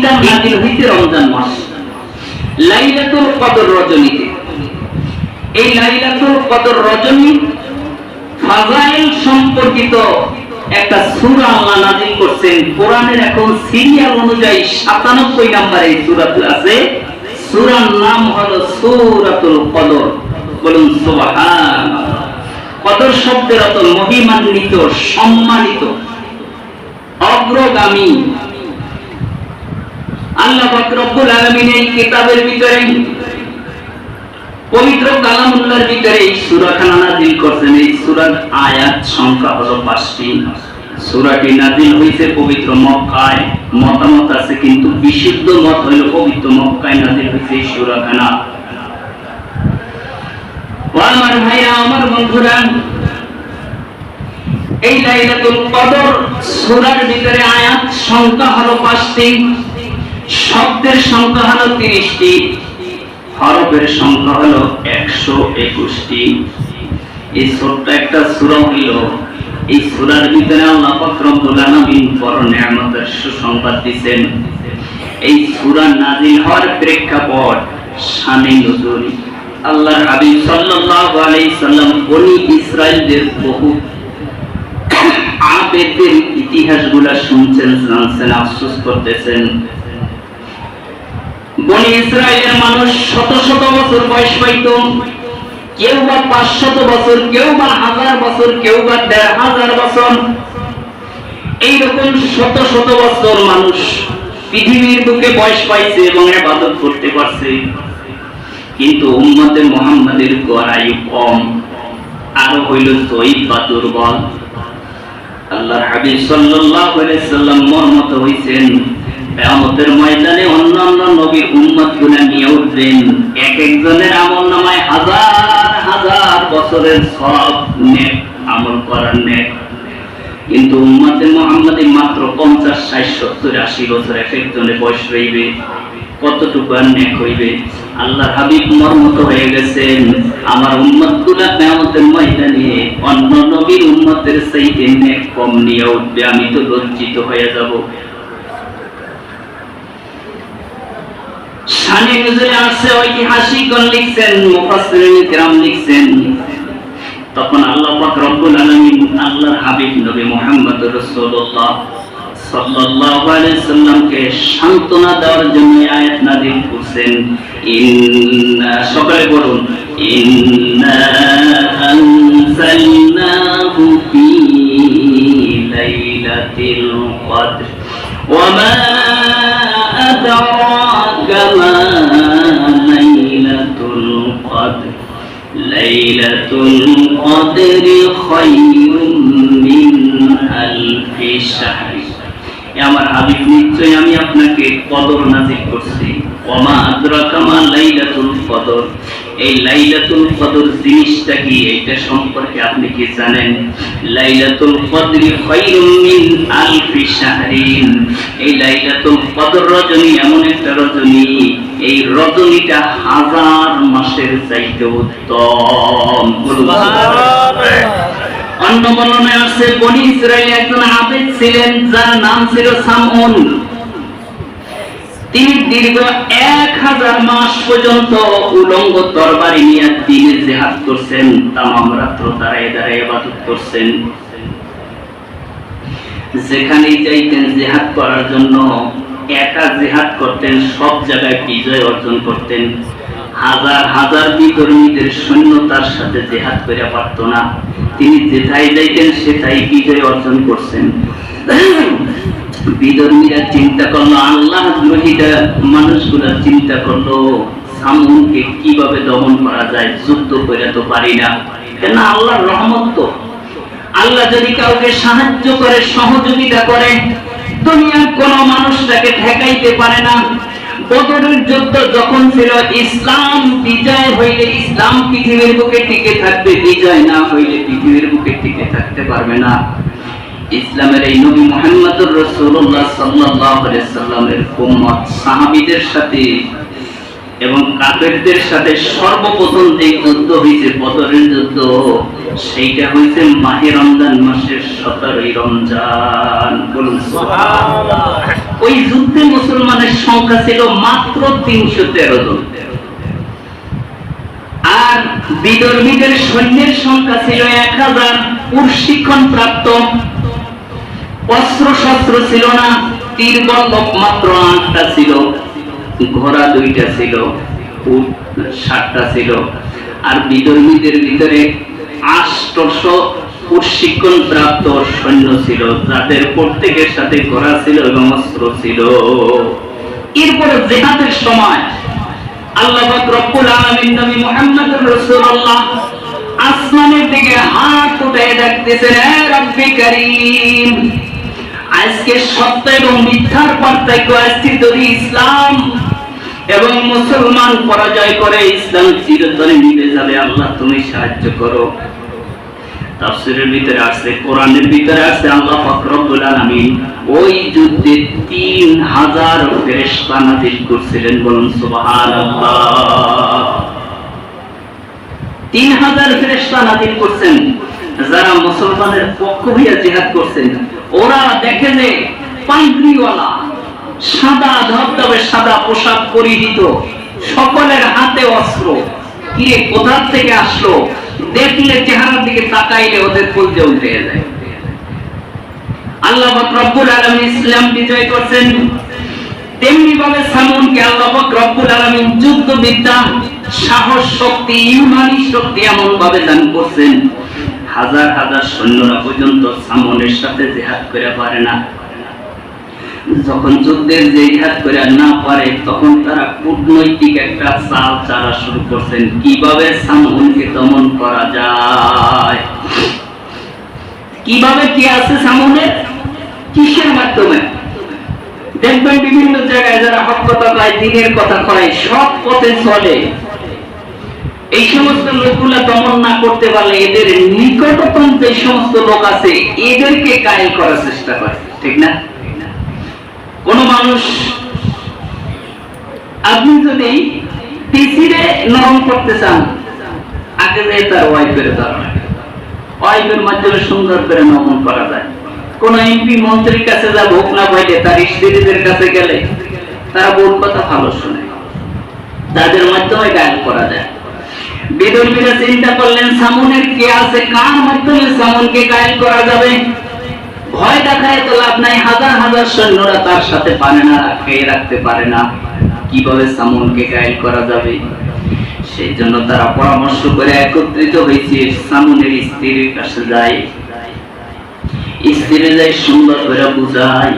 কিতাব নাজিল হইতে রমজান মাস। লাইলাতুল কদর রজনীতে। এই লাইলাতুল কদর রজনী ফাজাইল সম্পর্কিত একটা সূরা আল্লাহ নাযিল করছেন। কোরআনের এখন সিরিয়াল অনুযায়ী 97 নম্বরে এই সূরাটি আছে, সূরার নাম হলো সূরাতুল কদর। বলুন সুবহানাল্লাহ। কদর শব্দের অর্থ মহিমান্বিত, সম্মানিত, অগ্রগামী আল্লাহ রব্বুল আলামিন এই কিতাবের ভিতরে, পবিত্র কালামুল্লাহর ভিতরে এই সূরাখানা নাযিল করছেন। এই সূরার আয়াত সংখ্যা হলো 5টি সূরাটি নাযিল হইছে পবিত্র মক্কায়। মতামত আছে, কিন্তু বিশুদ্ধ মত হইল পবিত্র মক্কায় নাযিল হইছে এই সূরাখানা। আমার ভাইরা, আমার বন্ধুরা, এই লাইলাতুল কদর সূরার ভিতরে আয়াত সংখ্যা হলো 5টি শব্দের সংখ্যা হলো 30টি হরফের সংখ্যা হলো একশো একুশটি। এই ছোট্ট একটা সূরা হইল, এই সূরার ভিতরে আল্লাহ পাক রব্বুল আলামিন বড় নিয়ামতের সুসংবাদ দিবেন এই সূরা নাযিল হওয়ার প্রেক্ষাপট শানে নজুল আল্লাহর হাবিব সাল্লাল্লাহু আলাইহি সাল্লাম বনি ইসরাইলদের বহু আবেদের ইতিহাসগুলা শুনছেন, জানছেন, আফসোস করতেছেন। বনি ইসরায়েলের মানুষ শত শত বছর বয়স পাইত। কেউ বা পাঁচশত বছর, কেউ বা হাজার বছর, কেউ বা দেড় হাজার বছর। এইরকম শত শত বছর মানুষ পৃথিবীর বুকে বয়স পাইছে এবং আবাদত করতে পারছে। কিন্তু উম্মতে মোহাম্মদের গড়াই কম, আরও হইল জয়ীব বা দুর্বল। আল্লাহর হাবিব আলাইহি সাল্লাম মর্মত হইছেন। কিয়ামতের ময়দানে অন্যান্য নবীর উম্মতগুলা নিয়ে উঠবেন। এক একজনের আমল নামায় হাজার হাজার বছরের সব নেক আমল করার নেক। কিন্তু উম্মতে মুহাম্মাদি মাত্র পঞ্চাশ, ষাট, সত্তর, আশি বছর এক একজনের বয়স রইবে। কতটুকু আর নেক হইবে? আল্লাহ হাবিব মর্মত হয়ে গেছেন। আমার উম্মতগুলা কিয়ামতের ময়দানে অন্য নবীর উম্মতের সেই নেক কম নিয়ে উঠবে। আমি তো লজ্জিত হয়ে যাব। শানে নজরে আসছে ঐতিহাসিকগণ লিখছেন? মুফাসসিরিন কিরাম লিখছেন। তখন আল্লাহ পাক রব্বুল আলামিন আল্লাহর হাবিব নবী মুহাম্মদ রাসূলুল্লাহ সাল্লাল্লাহু আলাইহি সাল্লামকে সান্ত্বনা দেওয়ার জন্য আয়াত নাযিল করছেন। ইন্না, সকলে বলুন ইন্না আনজালনাহু ফি লাইলাতিল কদর। ওয়া أدراك ما ليلة القدر ليلة القدر خير من ألف شهر আমার হাবিব নিশ্চয় আমি আপনাকে কদর নাজিল করছি ওমা আদ্রাকা মা লাইলাতুল কদর এই লাইলাতুল কদর জিনিসটা কি? এটা সম্পর্কে আপনি কি জানেন? লাইলাতুল কদরি খায়রুম মিন আলফি শাহরিন। এই লাইলাতুল কদর রজনী এমন একটা রজনী। এই রজনীটা হাজার মাসের চাইতে উত্তম। অন্য বর্ণনায় আছে, বনি ইসরায়েল একজন আবেদ ছিলেন, যার নাম ছিল সামউন। তিনি দীর্ঘ এক হাজার মাস পর্যন্ত উলঙ্গ তরবারি নিয়ে দিনে জেহাদ করছেন, তামাম রাত্র দাঁড়ায় দাঁড়ায় ইবাদত করছেন। যেখানেই যাইতেন জেহাদ করার জন্য, একা জেহাদ করতেন, সব জায়গায় বিজয় অর্জন করতেন। হাজার হাজার বিধর্মীদের সৈন্য তার সাথে জেহাদ করে পারত না তিনি যেথায় যাইতেন সেটাই বিজয় অর্জন করছেন। বিধর্মীরা চিন্তা করল, আল্লাহ দ্রোহীরা মানুষগুলা চিন্তা করল, সামুনকে কীভাবে দমন করা যায়, যুদ্ধ করে তো পারি না। কেন আল্লাহর রহমত তো? আল্লাহ যদি কাউকে সাহায্য করে, সহযোগিতা করে, দুনিয়ার কোন মানুষ তাকে ঠেকাইতে পারে না। বদরের যুদ্ধ যখন ছিল, ইসলাম বিজয় হইলে ইসলাম পৃথিবীর বুকে টিকে থাকবে, বিজয় না হইলে পৃথিবীর বুকে টিকে থাকতে পারবে না। ইসলামের এই নবী মোহাম্মদুর আলাইহি সাল্লামের উম্মত সাহাবীদের সাথে এবং কাফেরদের সাথে সর্বপ্রথম যে যুদ্ধ হয়েছে, বদরের যুদ্ধ, সেইটা হয়েছে মাহে রমজান মাসের সতেরোই রমজান। বলুন ওই যুদ্ধে মুসলমানের সংখ্যা ছিল মাত্র তিনশো তেরো জন। আর বিদর্মীদের সৈন্যের সংখ্যা ছিল এক হাজার। প্রশিক্ষণ প্রাপ্ত অস্ত্র শস্ত্র ছিল না, তীর বল্লভ মাত্র আটটা ছিল। ঘোড়া দুইটা ছিল, উট সাতটা ছিল। আর বিদর্মীদের ভিতরে আষ্টশো প্রশিক্ষণ প্রাপ্ত সৈন্য ছিল, যাদের প্রত্যেকের সাথে ঘোড়া ছিল এবং অস্ত্র ছিল। এরপরে জেহাদের সময় আল্লাহ রব্বুল আলামিন নবী মুহাম্মদুর রাসূলুল্লাহ আসমানের দিকে হাত উঠায় ডাকতেছেন রব্বি করিম। আজকে সত্য এবং মিথ্যার পার্থক্য আজকে যদি ইসলাম এবং মুসলমান পরাজয় করে, ইসলাম চিরতরে মিলে যাবে। আল্লাহ, তুমি সাহায্য করো। তাফসীরের ভিতরে আছে কোরআনের ভিতরে আসছে, আল্লাহ রব্বুল আলামিন ওই যুদ্ধে 3000 ফেরেশতা নাযিল করছিলেন, বলুন সুবহানাল্লাহ 3000 ফেরেশতা নাযিল করছেন। যারা মুসলমানের পক্ষ হইয়া জিহাদ করছেন, ওরা দেখে যে পাঞ্জরিওয়ালা সাদা ধবধবে সাদা পোশাক পরিহিত, সকলের হাতে অস্ত্র কিরে কোথার থেকে আসলো, দেখলে চেহারার দিকে তাকাইলে ওদের কলজে উঠে যায়। আল্লাহ রব্বুল আলামিন ইসলাম বিজয় করছেন। তেমনি ভাবে সামুনকে আল্লাহ রব্বুল আলামিন যুদ্ধ বিদ্যা সাহস শক্তি, ইমানি শক্তি এমন ভাবে দান করছেন। হাজার হাজার সৈন্যরা পর্যন্ত সামনের সাথে জেহাদ করে পারে না। যখন যুদ্ধের যে ইহাদ করে না পারে, তখন তারা কূটনৈতিক একটা চাল চালা শুরু করছেন। কীভাবে সামুনকে দমন করা যায়? কীভাবে কি আছে সামনে? কিসের মাধ্যমে? দেখবেন বিভিন্ন জায়গায় যারা হক কথা কয় দিনের কথা কয়, সব পথে চলে। এই সমস্ত লোকগুলা দমন না করতে পারলে এদের নিকটতম যে সমস্ত লোক আছে, এদেরকে কায়েল করার চেষ্টা করে, ঠিক না? কোন মানুষ আপনি যদি পিসিরে নরম করতে চান, আগে যে তার ওয়াইফের ধরন ওয়াইফের মাধ্যমে সুন্দর করে নমন করা যায়। কোন এমপি মন্ত্রীর কাছে যা ভোগ না পাইলে, তার স্ত্রীদের কাছে গেলে তারা বোন কথা ভালো শুনে। তাদের মাধ্যমে গায়ন করা যায়। বিদর্মীরা চিন্তা করলেন, সামনের কে আছে? কার মাধ্যমে সামনকে গায়ন করা যাবে? ভয় দেখায় তো লাভ নাই, হাজার হাজার সৈন্যরা তার সাথে পারে না খেয়ে রাখতে পারে না। কীভাবে সামনকে গায়ল করা যাবে? সেই জন্য তারা পরামর্শ করে একত্রিত হয়েছে, সামনের স্ত্রীর কাছে যায়। স্ত্রী যায়, সুন্দর করে বুঝায়।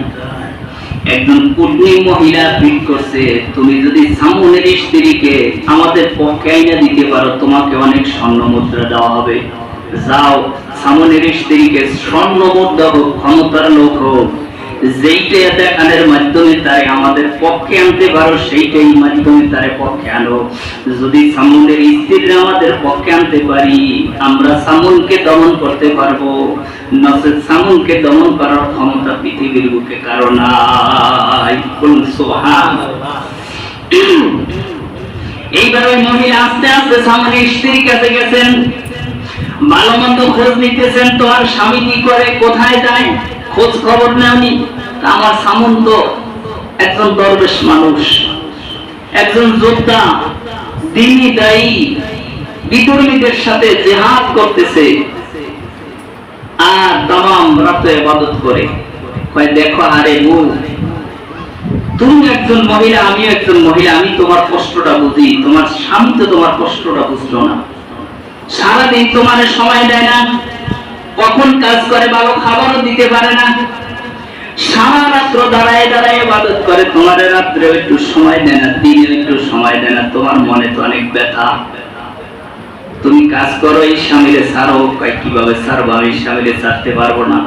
একজন পত্নী মহিলা ফিট করছে, তুমি যদি সামনের স্ত্রীকে আমাদের পক্ষে আইনা দিতে পারো, তোমাকে অনেক স্বর্ণ মুদ্রা দেওয়া হবে। যাও সামনের স্ত্রীকে স্বর্ণ মুদ্রা হোক, ক্ষমতার লোক হোক যেইটা দেখানোর মাধ্যমে তারে আমাদের পক্ষে আনতে পারো, সেইটাই মাধ্যমে তারে পক্ষে আনো। যদি সামনের স্ত্রীরা আমাদের পক্ষে আনতে পারি, আমরা সামনকে দমন করতে পারব। সামনকে দমন করার ক্ষমতা পৃথিবীর বুকে কারণ এইবার ওই মহিলা আস্তে আস্তে সামনের স্ত্রীর কাছে গেছেন। ভালো মন্দ খোঁজ নিতেছেন তোমার স্বামী কি করে? কোথায় যায়? খোঁজ খবর নেওনি। তা আমার সামন্ত একজন দরবেশ মানুষ। একজন যোদ্ধা দিনী দায়ী, বিতর্মীদের সাথে জেহাদ করতেছে। আর তাম রাতে করে। দেখো, আরে বউ, তুমি একজন মহিলা আমি একজন মহিলা, আমি তোমার কষ্টটা বুঝি, তোমার স্বামী তো তোমার কষ্টটা বুঝলো না। সারাদিন তোমার সময় দেয় না কখন কাজ করে ভালো খাবারও দিতে পারে না। সারা রাত্র দাঁড়ায় দাঁড়ায় করে, তোমার রাত্রে একটু সময় দেয় না একটু সময় দেয় না, তোমার মনে তো অনেক ব্যথা। তুমি কাজ করো, এই স্বামীরে কয়, কীভাবে ছাড়বো, আমি স্বামীরে ছাড়তে পারব না।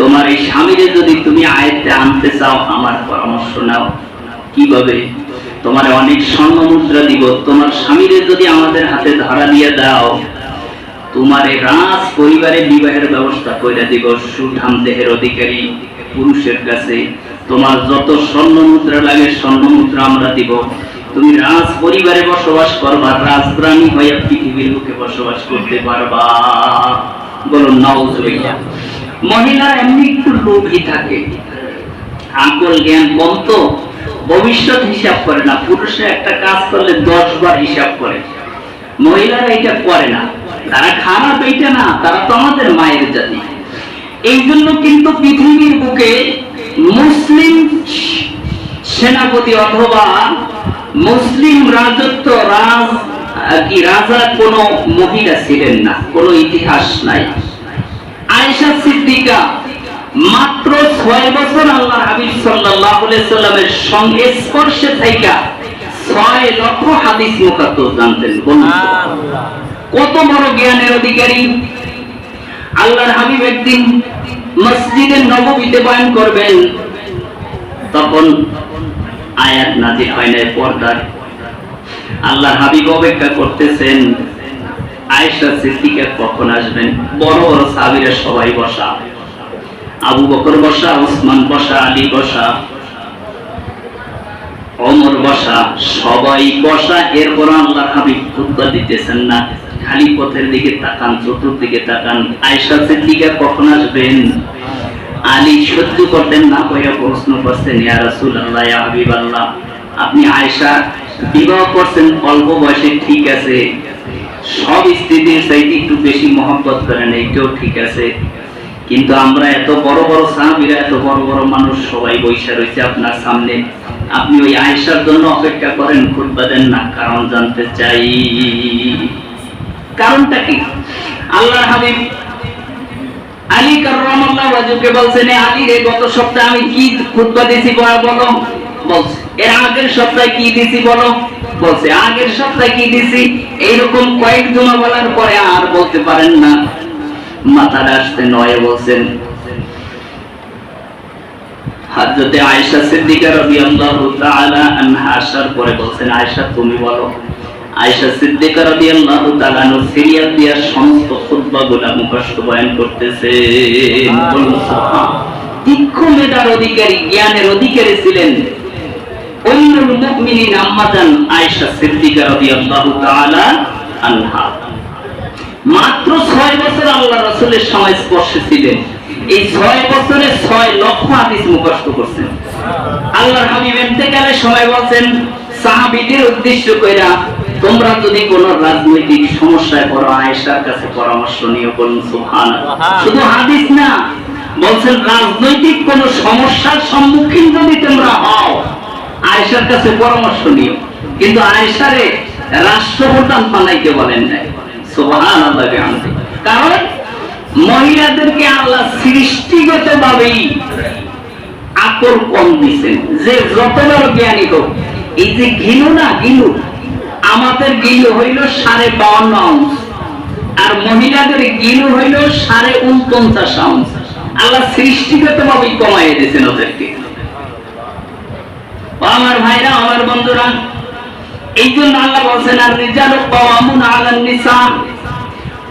তোমার এই স্বামীরে যদি তুমি আয়ত্তে আনতে চাও, আমার পরামর্শ নাও। কীভাবে? তোমার অনেক স্বর্ণ মুদ্রা দিব। তোমার স্বামীরে যদি আমাদের হাতে ধরা দিয়ে দাও তোমার রাজ পরিবারে বিবাহের ব্যবস্থা করে দিব, সুঠাম দেহের অধিকারী পুরুষের কাছে। তোমার যত স্বর্ণ মুদ্রা লাগে স্বর্ণ মুদ্রা আমরা দিব। তুমি রাজ পরিবারে বসবাস করবা, রাজরানী হয়ে পৃথিবীর বুকে বসবাস করতে পারবা। বলুন, নাউজুবিল্লাহ। মহিলা এমনি একটু লোভী থাকে। আকল জ্ঞান কম ভবিষ্যৎ হিসাব করে না। পুরুষে একটা কাজ করলে দশ বার হিসাব করে। মহিলারা এটা করে না। তারা খারাপ এইটা না, তারা তো আমাদের মায়ের জাতি। এই জন্য কিন্তু পৃথিবীর বুকে মুসলিম সেনাপতি অথবা মুসলিম রাজত্ব রাজ কি রাজা কোন মহিলা ছিলেন না, কোনো ইতিহাস নাই। আয়েশা সিদ্দিকা মাত্র ছয় বছর আল্লাহ হাবিব আলাইহি সাল্লামের সঙ্গে স্পর্শে থাইকা ছয় লক্ষ হাদিস জানতেন কত বড় জ্ঞানের অধিকারী? আল্লাহর হাবিব একদিন মসজিদের বয়ান করবেন তখন আয়াত নাজির হয় নাই পর্দায়। আল্লাহর হাবিব অপেক্ষা করতেছেন আয়েশা সিদ্দিকা কখন আসবেন? বড় বড় সাহাবীরা সবাই বসা। আবু বকর বসা ওসমান বসা আলী বসা অমর বসা, সবাই বসা এরপর আল্লাহ হাবিব খুতবা দিতেছেন না। খালি পথের দিকে তাকান, চতুর্দিকে তাকান। আয়েশা সিদ্দিকা কখন আসবেন? আলী সহ্য করতেন না কইয়া প্রশ্ন করছেন, ইয়া রাসূলুল্লাহ, ইয়া হাবিবাল্লাহ, আপনি আয়েশা, বিবাহ করছেন, অল্প বয়সে ঠিক আছে। সব স্ত্রীদের চাইতে একটু বেশি মহব্বত করেন, এইটাও ঠিক আছে। কিন্তু আমরা এত বড় বড় সাহাবীরা, এত বড় বড় মানুষ, সবাই বৈশা রয়েছে আপনার সামনে। আপনি ওই আয়েশার জন্য অপেক্ষা করেন, খুতবা দেন না, কারণ জানতে চাই। কারণটা কি? আল্লাহর হাবিব আমি কি খুতবা দিয়েছি বলো বলো?" বলছে, এর আগের সপ্তাহে কি দিয়েছি বলো? বলছে, আগের সপ্তাহে কি এইরকম কয়েক পরে আর বলতে পারেন না। মাথাটা আসতে নয়, বলছেন হযরতে আয়েশা সিদ্দিকা রাদিয়াল্লাহু তাআলা আনহা আসার পরে বলছেন আয়েশা তুমি বলো। আয়েশা সিদ্দিকা রাদিয়াল্লাহু তাআলা আনহা সিরিয়াল দিয়া সমস্ত খুতবাগুলো মুখস্থ বয়ান করতেছেন বলুন তীক্ষ্ণ মেধার অধিকারী জ্ঞানের অধিকারী ছিলেন। উম্মুল মুমিনিন আম্মাজান আয়েশা সিদ্দিকা রাদিয়াল্লাহু তাআলা আনহা। মাত্র ছয় বছর আল্লাহ রসুলের সময় স্পর্শে ছিলেন। এই ছয় বছরে ছয় লক্ষ হাদিস মুখস্থ করছেন। আল্লাহর হাবিব এতেকালের সময় বলছেন সাহাবীদের উদ্দেশ্য কইরা তোমরা যদি কোন রাজনৈতিক সমস্যায় পড়ো আয়েশার কাছে পরামর্শ নিয়ে বলুন সুবহানাল্লাহ। শুধু হাদিস না বলছেন রাজনৈতিক কোন সমস্যার সম্মুখীন যদি তোমরা হও আয়েশার কাছে পরামর্শ নিও। কিন্তু আয়েশারে রাষ্ট্রপ্রধান বানাইতে বলেন নাই। সুবহানাল্লাহ বিহামদি কারণ মহিলাদেরকে আল্লাহ সৃষ্টিগত ভাবেই আকল কম দিছেন। যে যত বড় জ্ঞানী হোক, এই যে গিলু না, গিলু, আমাদের গিলু হইল সাড়ে বাউন্ন আউন্স, আর মহিলাদের গিলু হইল সাড়ে উনপঞ্চাশ আউন্স। আল্লাহ সৃষ্টিগত ভাবেই কমাই দিয়েছেন ওদেরকে। আমার ভাইরা আমার বন্ধুরা, এই জন্য আল্লাহ বলছেন, আর রিজাল কাওয়ামুন আলান নিসা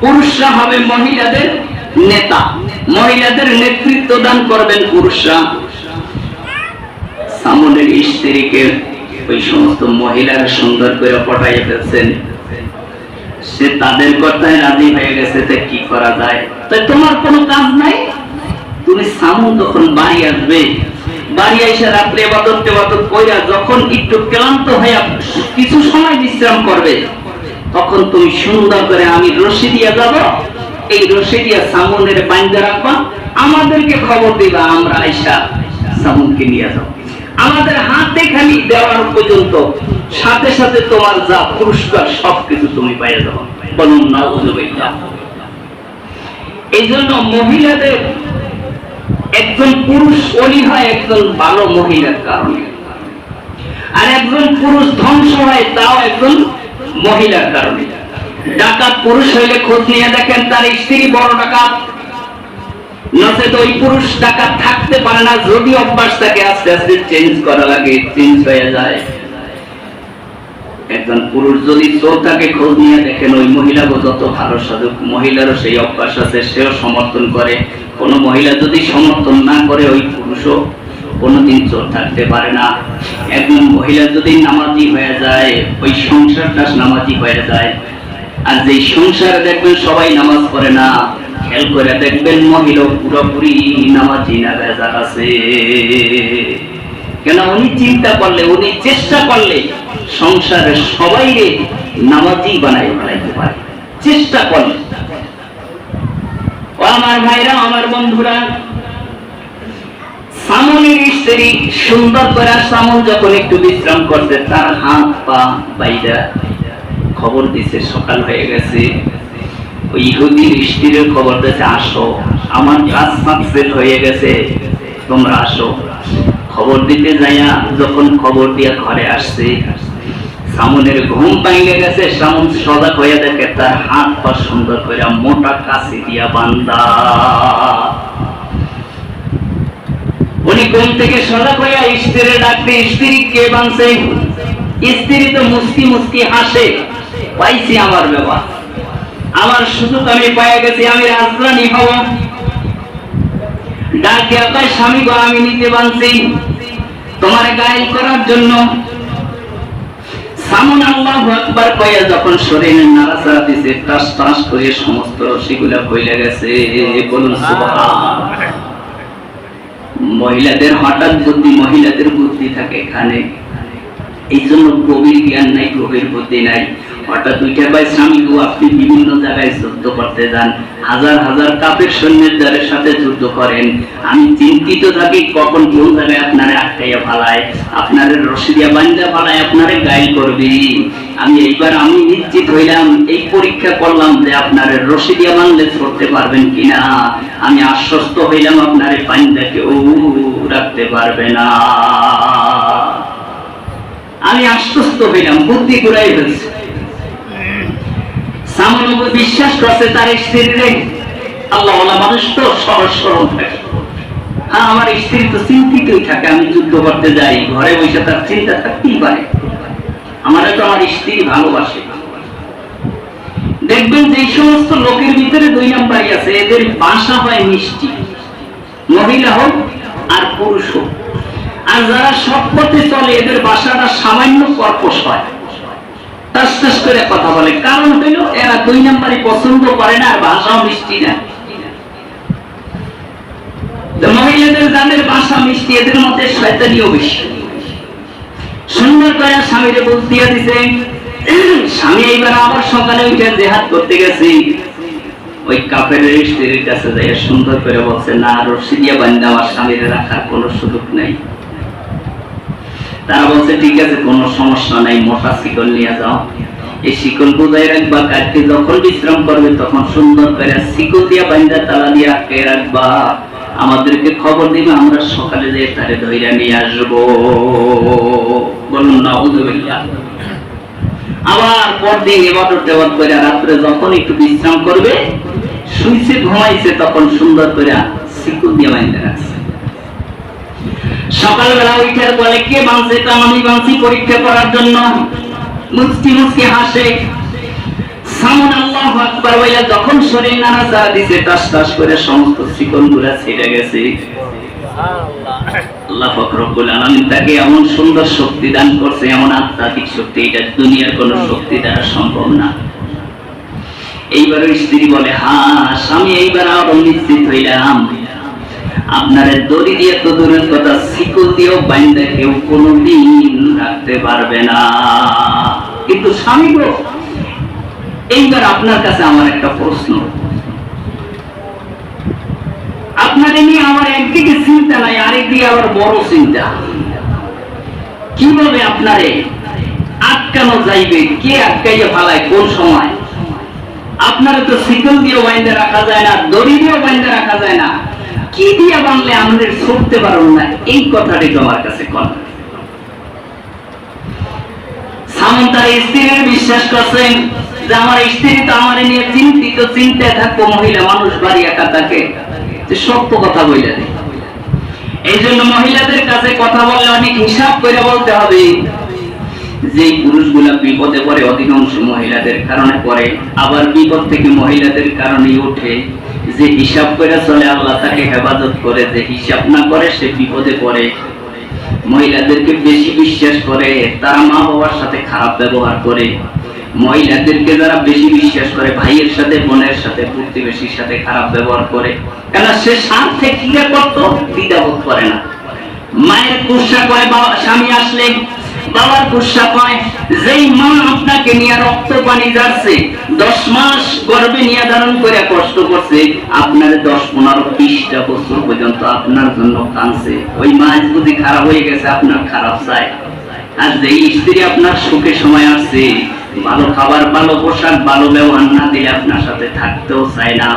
পুরুষরা হবে মহিলাদের নেতা। মহিলাদের নেতৃত্ব দান করবেন পুরুষরা। সামনের স্ত্রীকে ওই সমস্ত মহিলারা সুন্দর করে পটাইয়া ফেলছেন। সে তাদের কথায় রাজি হয়ে গেছে তা কি করা যায়। তাই তোমার কোনো কাজ নাই? তুমি সামু তখন বাড়ি আসবে। বাড়ি এসে রাত্রে এবাদত টেবাদত কইরা যখন একটু ক্লান্ত হয়ে কিছু সময় বিশ্রাম করবে, তখন তুমি সুন্দর করে আমি রশি দিয়া যাব এই রশি দিয়া সামুনের বান্ধে রাখবা। আমাদেরকে খবর দিবা, আমরা আইসা সামুনকে নিয়ে যাও আমাদের হাতে খালি দেওয়ার পর্যন্ত সাথে সাথে তোমার যা পুরস্কার, সবকিছু তুমি পাইয়ে যাও বলুন না এই জন্য মহিলাদের একজন পুরুষ অলি হয়, একজন ভালো মহিলার কারণে। আর একজন পুরুষ ধ্বংস হয়, তাও একজন মহিলার কারণে। ডাকাত পুরুষ হইলে খোঁজ নিয়ে দেখেন তার স্ত্রী বড় ডাকাত। নচেত ওই পুরুষ ডাকাত থাকতে পারে না, যদি অভ্যাস থাকে, আস্তে আস্তে চেঞ্জ করা লাগে চেঞ্জ হয়ে যায়। একজন পুরুষ যদি খোঁজ নিয়ে দেখেন, ওই যত ভালো মহিলারও সেই অভ্যাস আছে, সেও সমর্থন করে। কোন মহিলা যদি সমর্থন না করে, ওই পুরুষও কোনোদিন চোর থাকতে পারে না। একজন মহিলা যদি নামাজি হয়ে যায়, ওই সংসারটা নামাজি হয়ে যায়। আর যেই সংসারে দেখবেন, সবাই নামাজ পড়ে না। খেয়াল করে দেখবেন মহিলা পুরোপুরি নামাজি না, বেজার আছে। কেন? উনি চিন্তা করলে, উনি চেষ্টা করলে সংসারের সবাই নামাজি বানাই ফেলাইতে পারে। চেষ্টা করলে। আমার ভাইরা, আমার বন্ধুরা, সামনের স্ত্রী সুন্দর করে সামন যখন একটু বিশ্রাম করছে, তার হাত পা বাইরা খবর দিছে, সকাল হয়ে গেছে। ওই ইহুদির স্ত্রীর খবর দিয়েছে আসো। আমার কাজ সাকসেস হয়ে গেছে, তোমরা আসো। খবর দিতে যাইয়া যখন খবর দিয়া ঘরে আসছে, সামনের ঘুম ভাঙে গেছে, সামন সজাগ হয়ে দেখে তার হাত পা সুন্দর করে মোটা কাছে দিয়া বান্দা। উনি ঘুম থেকে সজাগ হইয়া স্ত্রীর ডাকতে, স্ত্রী, কে বানছে? স্ত্রী তো মুস্কি মুস্কি হাসে। পাইছি আমার ব্যাপার। আমার সুযোগ আমি পাইয়া গেছি, আমি রাজধানী হব। ডাক কয়, স্বামী গো, আমি নিতে বানছি তোমার গায়ে করার জন্য মহিলাদের হঠাৎ বুদ্ধি, মহিলাদের বুদ্ধি থাকে এখানে। এই জন্য গভীর জ্ঞান নাই, গভীর বুদ্ধি নাই। দুইটা ভাই স্বামী গো আপনি বিভিন্ন জায়গায় যুদ্ধ করতে যান, হাজার হাজার কাপের সৈন্যের দ্বারের সাথে যুদ্ধ করেন। আমি চিন্তিত থাকি কখন কোন জায়গায় আপনারে আটকাইয়া ফালায়, আপনারে রসিদিয়া বান্ধা ফালায়, আপনারে গাইল করবি। আমি এইবার আমি নিশ্চিত হইলাম, এই পরীক্ষা করলাম যে আপনারে রসিদিয়া বানলে ধরতে পারবেন কিনা। আমি আশ্বস্ত হইলাম আপনারে বান্ধা কেউ রাখতে পারবে না। আমি আশ্বস্ত হইলাম, বুদ্ধি ঘুরাই হয়েছে সামন উপর বিশ্বাস করছে, তার স্ত্রীরে আল্লাহ মানুষ তো সহজ সরল থাকে। আমার স্ত্রী তো চিন্তিতই থাকে, আমি যুদ্ধ করতে যাই, ঘরে বসে তার চিন্তা থাকতেই পারে। আমার তো আমার স্ত্রী ভালোবাসে। দেখবেন যে সমস্ত লোকের ভিতরে দুই নাম্বারই আছে, এদের বাসা হয় মিষ্টি। মহিলা হোক আর পুরুষ হোক। আর যারা সব পথে চলে, এদের বাসাটা সামান্য কর্কশ হয়। টাস করে কথা বলে। কারণ হইল এরা দুই নাম্বারই পছন্দ করে না, আর ভাষাও মিষ্টি না। মহিলাদের যাদের ভাষা মিষ্টি, এদের মধ্যে শয়তানিও বেশি। সুন্দর করে স্বামীরে বুঝ দিয়ে দিছে, স্বামী এইবার আবার সকালে উঠে জেহাদ করতে গেছি। ওই কাপের স্ত্রীর কাছে যাই সুন্দর করে বলছে, না, রশি দিয়ে বান্ধা আমার স্বামীর রাখার কোনো সুযোগ নাই। তারা বলছে, ঠিক আছে, কোনো সমস্যা নাই, মোটা শিকল নিয়ে যাও। এই শিকল বোঝাই রাখবা কালকে যখন বিশ্রাম করবে, তখন সুন্দর করে শিকল দিয়া বান্ধা তালা দিয়ে আটকে রাখবা। আমাদেরকে খবর দিবে, আমরা সকালে যেয়ে তারে ধৈর্য নিয়ে আসব। বলুন না আবার পরদিন এবাদত দেওয়াত করে রাত্রে যখন একটু বিশ্রাম করবে, শুইছে, ঘুমাইছে, তখন সুন্দর করে শিকল দিয়ে বান্ধা রাখছে। সকালবেলা উঠার বলে, কে বাঁচছে তা আমি বাঁচি পরীক্ষা করার জন্য? মুস্তি মুস্তি হাসে। সামন আল্লাহ আকবার যখন শরীর করে সমস্ত ছিঁড়ে গেছে। এমন আধ্যাত্মিক শক্তি, এটা দুনিয়ার কোন শক্তি সম্ভব না। এইবার স্ত্রী বলে হ্যাঁ স্বামী, এইবার আরও নিশ্চিত হইলাম। আপনার দড়ি দিয়ে তো দূরের কথা শিকল দিয়েও বাইন্দা কেউ কোনোদিন রাখতে পারবে না। কিন্তু স্বামী গো, এইবার আপনার কাছে আমার একটা প্রশ্ন। আপনার নিয়ে আমার একদিকে চিন্তা নাই, আরেকদিকে আবার বড় চিন্তা। কীভাবে আপনারে আটকানো যাইবে, কে আটকাইয়া ফালায়, কোন সময়? আপনারা তো শিকল দিয়ে বাইন্দে রাখা যায় না, দড়ি দিয়েও বাইন্দে রাখা যায় না। কি দিয়ে বানলে আমাদের ছুটতে পারুন না? এই কথাটি তোমার কাছে কন সামন তার স্ত্রীর বিশ্বাস করছেন যে আমার স্ত্রী তো আমার নিয়ে চিন্তিত চিন্তায় থাকব মহিলা, মানুষ বাড়ি একা থাকে। যে সত্য কথা বলে দেয় এই জন্য মহিলাদের কাছে কথা বললে অনেক হিসাব করে বলতে হবে যে পুরুষগুলা বিপদে পড়ে অধিকাংশ মহিলাদের কারণে পড়ে, আবার বিপদ থেকে মহিলাদের কারণেই ওঠে। যে হিসাব করে চলে আল্লাহ তাকে হেফাজত করে, যে হিসাব না করে সে বিপদে পড়ে। মহিলাদেরকে বেশি বিশ্বাস করে, তারা মা বাবার সাথে খারাপ ব্যবহার করে। মহিলাদেরকে যারা বেশি বিশ্বাস করে, ভাইয়ের সাথে, বোনের সাথে, প্রতিবেশীর সাথে খারাপ ব্যবহার করে। কেন সে স্বার্থে ক্রিয়া করতো দ্বিধাবোধ করে না। মায়ের কুসা করে বাবা, স্বামী আসলে বাবার কুসা কয় যেই মা আপনাকে নিয়ে রক্ত পানি যাচ্ছে দশ মাস গর্ভে নিয়ে ধারণ করে কষ্ট করছে, আপনার দশ, পনেরো, বিশটা বছর পর্যন্ত আপনার জন্য কাঁদছে। ওই মা যদি খারাপ হয়ে গেছে, আপনার খারাপ চায় আর যেই স্ত্রী আপনার সুখে সময় আসছে, ভালো খাবার, ভালো পোশাক, ভালো ব্যবহার না দিলে আপনার সাথে থাকতেও চায় না।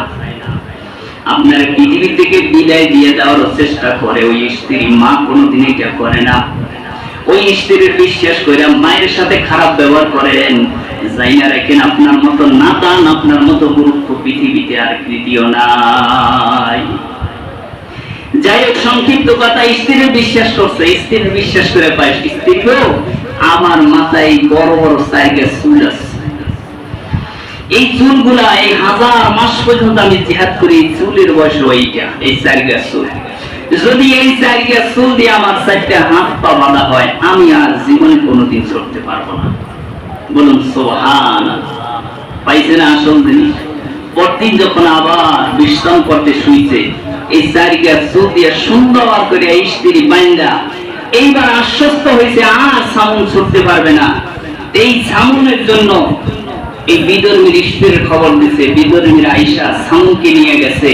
আপনার পৃথিবী থেকে বিদায় দিয়ে দেওয়ার চেষ্টা করে ওই স্ত্রী, মা কোনোদিন এটা করে না। ওই স্ত্রীর বিশ্বাস করে মায়ের সাথে খারাপ ব্যবহার করেন। যাই না রাখেন আপনার মতো নাতান আপনার মতো গুরুত্ব পৃথিবীতে আর তৃতীয় নাই। যাই হোক, সংক্ষিপ্ত কথা, স্ত্রীর বিশ্বাস করছে, স্ত্রীর বিশ্বাস করে পায়। স্ত্রী আমার মাথায় বড় বড় সাইকেল, চুল আছে। এই চুলগুলা এই হাজার মাস পর্যন্ত আমি জিহাদ করি চুলের বয়স এইটা এই চারিগা চুল। যদি এই চারিগা চুল দিয়ে আমার চারটা হাত পা বাঁধা হয়, আমি আর জীবনে কোনোদিন চড়তে পারব না। বলুন সোহান পাইছে না আসল জিনিস? পরদিন যখন আবার বিশ্রাম করতে শুইছে, এই চারিগা চুল দিয়ে সুন্দর করে এই স্ত্রী বাইন্দা, এইবার আশ্বস্ত হয়েছে, আর সামুন ছুটতে পারবে না। এই সামুনের জন্য এই বিদর্মীর স্ত্রীর খবর দিছে, বিদর্মীর আইসা সামুকে নিয়ে গেছে।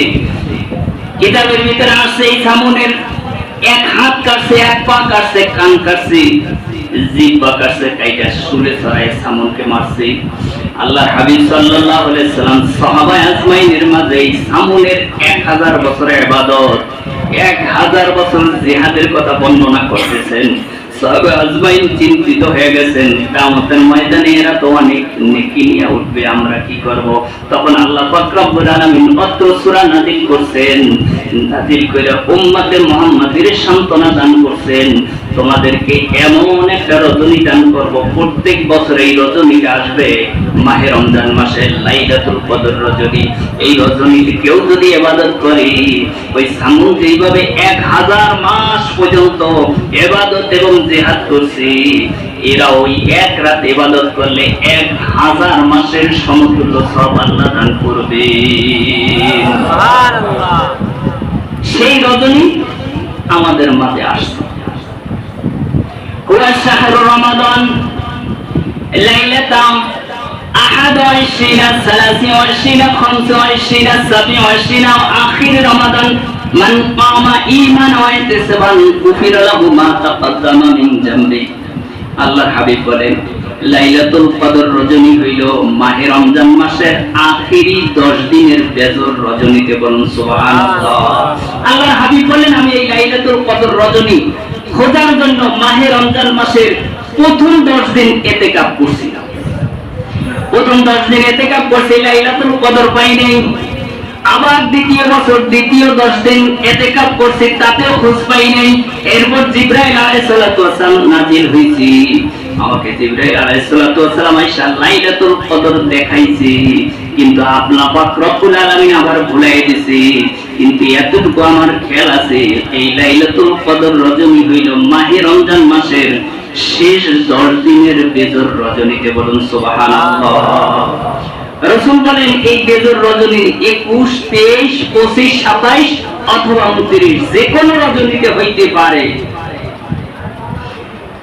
কিতাবের ভিতরে আসছে এই সামনের, এক হাত কাটছে এক পা কাটছে কান কাটছে মারছে। আল্লাহ বছরের জিহাদের কথা বর্ণনা করতেছেন। সাহাবা আজমাইন চিন্তিত হয়ে গেছেন। কামতের ময়দানে এরা তো অনেক নেকি নিয়ে উঠবে, আমরা কি করব? তখন আল্লাহ পাক আলমিন সূরা নাযিল করছেন। নাযিল করে উম্মাতে মোহাম্মদের সান্ত্বনা দান করছেন। তোমাদেরকে এমন একটা রজনী দান করব প্রত্যেক বছর এই রজনীটা আসবে মাহে রমজান মাসে লাইলাতুল কদর রজনী। এই রজনীতে কেউ যদি ইবাদত করে ওই সামুন যেইভাবে এক হাজার মাস পর্যন্ত এবাদত এবং জেহাদ করছে এরা ওই এক রাত ইবাদত করলে এক হাজার মাসের সমতুল্য সব আল্লাহ দান করবে। সেই রজনী আমাদের মাঝে আসছে। هو شهر رمضان ليلة أحد وعشرين ثلاثين وعشرين خمس وعشرين سبع وعشرين آخر رمضان من قام إيمانا واحتسابا غفر له ما تقدم من ذنبه আল্লাহর হাবিব বলেন লাইলাতুল কদর রজনী হইল মাহে রমজান মাসের আখেরি 10 দিনের বেজর রজনীতে বলুন সুবহানাল্লাহ আল্লাহর হাবিব বলেন আমি এই লাইলাতুল কদর রজনী খোঁজার জন্য মাহে রমজান মাসের প্রথম 10 দিন এতেকাপ করছিলাম। প্রথম 10 দিন এতেকাপ করছি, লাইলাতুল কদর পাই নাই। আবার দ্বিতীয় বছর, দ্বিতীয় দশ দিন এতেকাপ করছি, তাতেও খোঁজ পাই নাই। এরপর জিব্রাইল ওয়াসালাম নাজিল হইছি। আমাকে জিব্রাইল ওয়াসালাম আইসা লাইলাতুল কদর দেখাইছে। কিন্তু আপনার পাক রব্বুল আলামিন আবার ভুলাই দিছে। কিন্তু এতটুকু আমার খেয়াল আছে, এই লাইলাতুল কদর রজনী হইল মাহে রমজান মাসের শেষ দশ দিনের বেজর রজনীতে বলুন রসুল বলেন, এই বেজর একুশ, তেইশ, পঁচিশ, সাতাইশ অথবা উনত্রিশ যে কোনো রজনীতে হইতে পারে।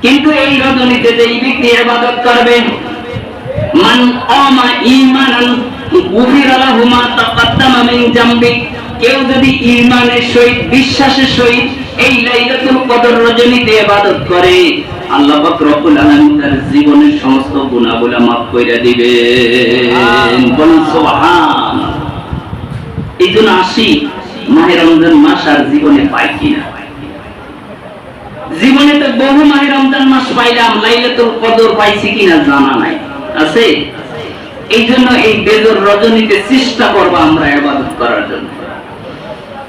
কিন্তু এই রজনীতে যে ব্যক্তি ইবাদত করবে মান আমা ঈমানান গুফিরা লাহু মা তাকাদ্দামা কেউ যদি ঈমানের সহিত বিশ্বাসের সহিত এই লাইলাতুল কদর রজনীতে ইবাদত করে আল্লাহ পাক রব্বুল আলামিন তার জীবনের সমস্ত গুনাহগুলো মাফ কইরা দিবেন। বলুন সুবহান। এই জন্য আসি মাহে রমজান মাস আর জীবনে পাই কিনা? জীবনে তো বহু মাহে রমজান মাস পাইলাম লাইলাতুল কদর পাইছি কিনা জানা নাই। আছে? এই জন্য এই বেজর রজনীতে চেষ্টা করব আমরা ইবাদত করার জন্য।